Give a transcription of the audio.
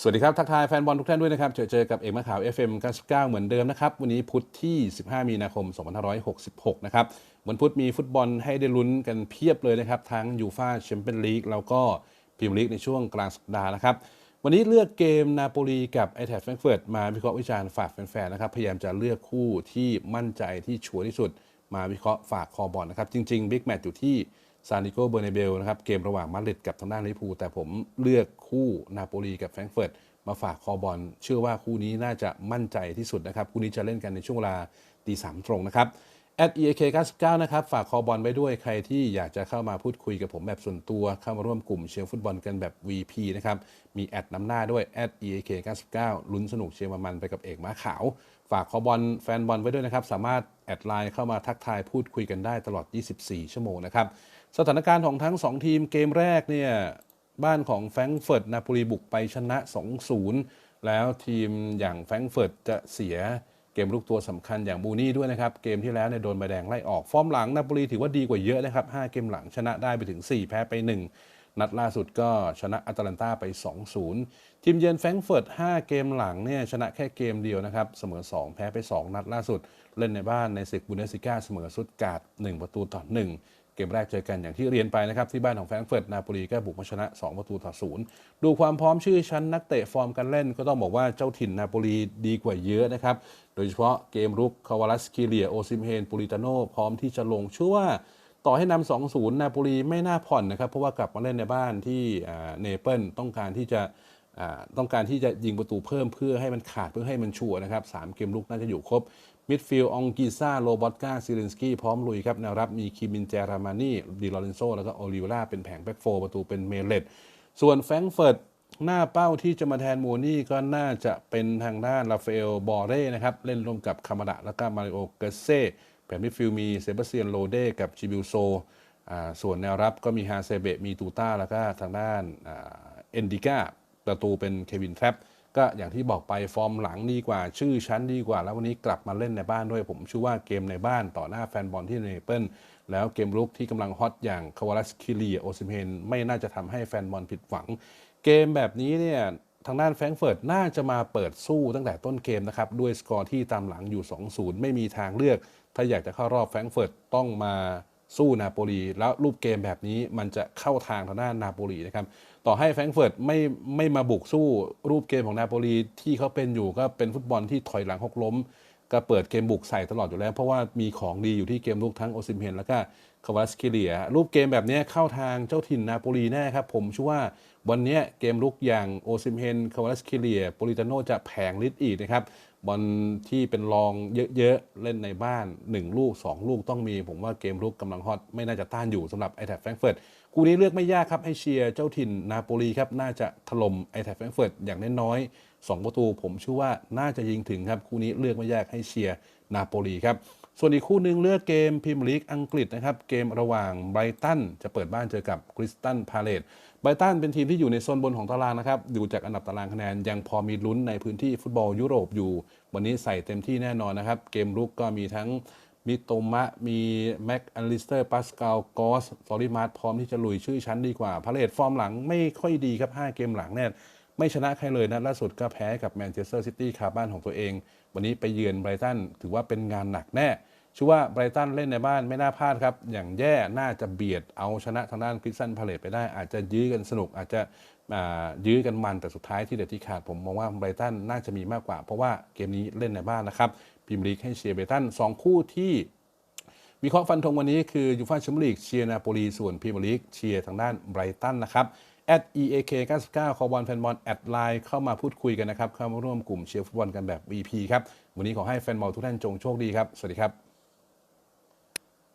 สวัสดีครับ ทักทายแฟนบอลทุกท่านด้วยนะครับ เจอเจอกับเอกมะขาว FM 99 เหมือนเดิมนะครับ วันนี้พุธที่ 15 มีนาคม 2566 นะครับวันพุธมีฟุตบอลให้ได้ลุ้นกันเพียบเลยนะครับ ทั้งยูฟาแชมเปี้ยนลีกแล้วก็พรีเมียร์ลีกในช่วงกลางสัปดาห์นะครับ วันนี้เลือกเกมนาโปลีกับไอแทดแฟรงเฟิร์ตมาวิเคราะห์วิจารณ์ฝากแฟนๆนะครับ พยายามจะเลือกคู่ที่มั่นใจที่ชัวร์ที่สุด มาวิเคราะห์ฝากคอบอลนะครับ จริงๆบิ๊กแมตช์อยู่ที่ ซานดิโกเบอร์เนเบลนะครับเกมระหว่างมาดริดกับทางด้านลิพูแต่ผมเลือกคู่นาโปลีกับแฟรงก์เฟิร์ตมาฝากคอบอลเชื่อว่าคู่นี้น่าจะมั่นใจที่สุดนะครับ คู่นี้จะเล่นกันในช่วงเวลาตีสามตรงนะครับ at eak 99นะครับ ฝากคอบอลไว้ด้วยใครที่อยากจะเข้ามาพูดคุยกับผมแบบส่วนตัว เข้ามาร่วมกลุ่มเชียร์ฟุตบอลกันแบบ VP นะครับ มีแอดนำหน้าด้วย at eak 99ลุ้นสนุกเชียร์มันไปกับเอกม้าขาว ฝากคอบอลแฟนบอลไว้ด้วยนะครับ สามารถแอดไลน์เข้ามาทักทายพูดคุยกันได้ตลอด 24 ชั่วโมงนะครับ สถานการณ์ของทั้ง 2 ทีมเกมแรกเนี่ยบ้านของแฟรงก์เฟิร์ตนาโปลีบุกไปชนะ 2-0 แล้วทีมอย่างแฟรงก์เฟิร์ตจะเสีย กมลูกตัวสำคัญอย่างบูนี่ด้วยนะครับ เกมที่แล้วเนี่ยโดนใบแดงไล่ออก ฟอร์มหลังนาโปลีถือว่าดีกว่าเยอะนะครับ 5 เกมหลังชนะได้ไปถึง 4 แพ้ไป 1 นัดล่าสุดก็ชนะอัตแลนตาไป 2-0 ทีมเยือนแฟรงก์เฟิร์ต 5 เกมหลังเนี่ยชนะแค่เกมเดียวนะครับ เสมอ 2 แพ้ไป 2 นัดล่าสุด เล่นในบ้านในศึกบุนเดสซิก้าเสมอสุดการ์ด1 ประตูต่อ 1 เกมแรกเจอกันอย่างที่เรียนไปนะครับ ที่บ้านของแฟรงก์เฟิร์ต นาโปลีก็บุกมาชนะ 2 ประตูต่อศูนย์ดูความพร้อมชื่อชั้นนักเตะฟอร์มการเล่น ก็ต้องบอกว่าเจ้าถิ่นนาโปลีดีกว่าเยอะนะครับ โดยเฉพาะเกมรุกคาวาลัสคิเลียโอซิมเฮนปูริตาโนพร้อมที่จะลงเชื่อว่า ต่อให้นำ2-0นย์นาโปลีไม่น่าผ่อนนะครับ เพราะว่ากลับมาเล่นในบ้านที่เนเปิลต้องการที่จะต้องการที่จะยิงประตูเพิ่มเพื่อให้มันขาดเพื่อให้มันชัวนะครับสามเกมลุกน่าจะอยู่ครบมิดฟิลด์องกิซ่าโรบอตกาซิลินสกี้พร้อมลุยครับแนวรับมีคิมินเจรามานีดิลอเรนโซแล้วก็โอลิวล่าเป็นแผงแบ็กโฟประตูเป็นเมเลตส่วนแฟรงเฟิร์ตหน้าเป้าที่จะมาแทนโมนี่ก็น่าจะเป็นทางด้านราฟาเอลบอเร่นะครับ เล่นร่วมกับคามาดะแล้วก็มาริโอเกเซ่ แผงมิดฟิลด์มีเซบาสเตียนโรเดกับจิบิลโซส่วนแนวรับก็มีฮาเซเบะมีตูต้า แล้วก็ทางด้านเอ็นดิก้าประตูเป็นเควินแทรปก็อย่างที่บอกไปฟอร์มหลังดีกว่า ชื่อชั้นดีกว่า แล้ววันนี้กลับมาเล่นในบ้านด้วย ผมเชื่อว่าเกมในบ้านต่อหน้าแฟนบอลที่เนเปิลแล้วเกมรุกที่กำลังฮอตอย่างคาวาลัสคิลีโอซิเฮนไม่น่าจะทำให้แฟนบอลผิดหวัง เกมแบบนี้เนี่ยทางด้านแฟรงเฟิร์ตน่าจะมาเปิดสู้ตั้งแต่ต้นเกมนะครับ ด้วยสกอร์ที่ตามหลังอยู่ 2-0 ไม่มีทางเลือก ถ้าอยากจะเข้ารอบแฟรงก์เฟิร์ตต้องมาสู้นาโปลีแล้วรูปเกมแบบนี้มันจะเข้าทางทางด้านนาโปลีนะครับต่อให้แฟรงก์เฟิร์ตไม่ไม่มาบุกสู้รูปเกมของนาโปลีที่เขาเป็นอยู่ก็เป็นฟุตบอลที่ถอยหลังหกล้ม ก็เปิดเกมบุกใส่ตลอดอยู่แล้ว เพราะว่ามีของดีอยู่ที่เกมลุกทั้งโอซิมเฮนแล้วก็คาวาสคิเลีย รูปเกมแบบนี้เข้าทางเจ้าถิ่นนาโปลีแน่ครับ ผมเชื่อว่าวันนี้เกมลุกอย่างโอซิมเฮนคาวาสคิเลียโปลิตาโนจะแผงฤทธิ์อีกนะครับบอลที่เป็นรองเยอะๆ เล่นในบ้าน 1 ลูก 2 ลูกต้องมี ผมว่าเกมลุกกำลังฮอตไม่น่าจะต้านอยู่สำหรับไอแทฟแฟรงเฟิร์ตคู่นี้เลือกไม่ยากครับให้เชียร์เจ้าถิ่นนาโปลีครับน่าจะถล่มไอแทฟแฟรงเฟิร์ตอย่างน้อยๆ 2 ประตู ผมเชื่อว่าน่าจะยิงถึงครับ คู่นี้เลือกไม่ยากให้เชียร์นาโปลีครับ ส่วนอีกคู่หนึ่งเลือกเกมพรีเมียร์ลีกอังกฤษนะครับ เกมระหว่างไบรตันจะเปิดบ้านเจอกับคริสตันพาเลตไบรตันเป็นทีมที่อยู่ในโซนบนของตารางนะครับ ดูจากอันดับตารางคะแนนยังพอมีลุ้นในพื้นที่ฟุตบอลยุโรปอยู่ วันนี้ใส่เต็มที่แน่นอนนะครับ เกมรุกก็มีทั้งมิโตมะ มีแม็กอันลิสเตอร์ปัสกาล กอสฟอริมาร์พร้อมที่จะลุยชื่อชั้นดีกว่า พาเลตฟอร์มหลังไม่ค่อยดีครับ 5 เกมหลังเนี่ย ไม่ชนะใครเลยนะล่าสุดก็แพ้กับแมนเชสเตอร์ซิตี้คาบ้านของตัวเอง วันนี้ไปเยือนไบรตันถือว่าเป็นงานหนักแน่ชื่อว่าไบรตันเล่นในบ้านไม่น่าพลาดครับ อย่างแย่น่าจะเบียดเอาชนะทางด้านคริสตันพาเลตไปได้ อาจจะยื้อกันสนุก อาจจะยื้อกันมันแต่สุดท้ายที่เด็ดที่ขาดผมมองว่าไบรตันน่าจะมีมากกว่า เพราะว่าเกมนี้เล่นในบ้านนะครับพิมลีกให้เชียร์ไบรตันสองคู่ที่วิเคราะห์ฟันธงวันนี้คือยูฟ่าแชมเปี้ยนลีกเชียร์นาโปลีส่วนพรีเมียร์ลีกเชียร์ทางด้านไบรตันนะครับ at eak 99คอบอลแฟนบอลแอดไลน์เข้ามาพูดคุยกันนะครับ เข้ามาร่วมกลุ่มเชียร์ฟุตบอลกันแบบ VP ครับ วันนี้ขอให้แฟนบอลทุกท่านจงโชคดีครับ สวัสดีครับ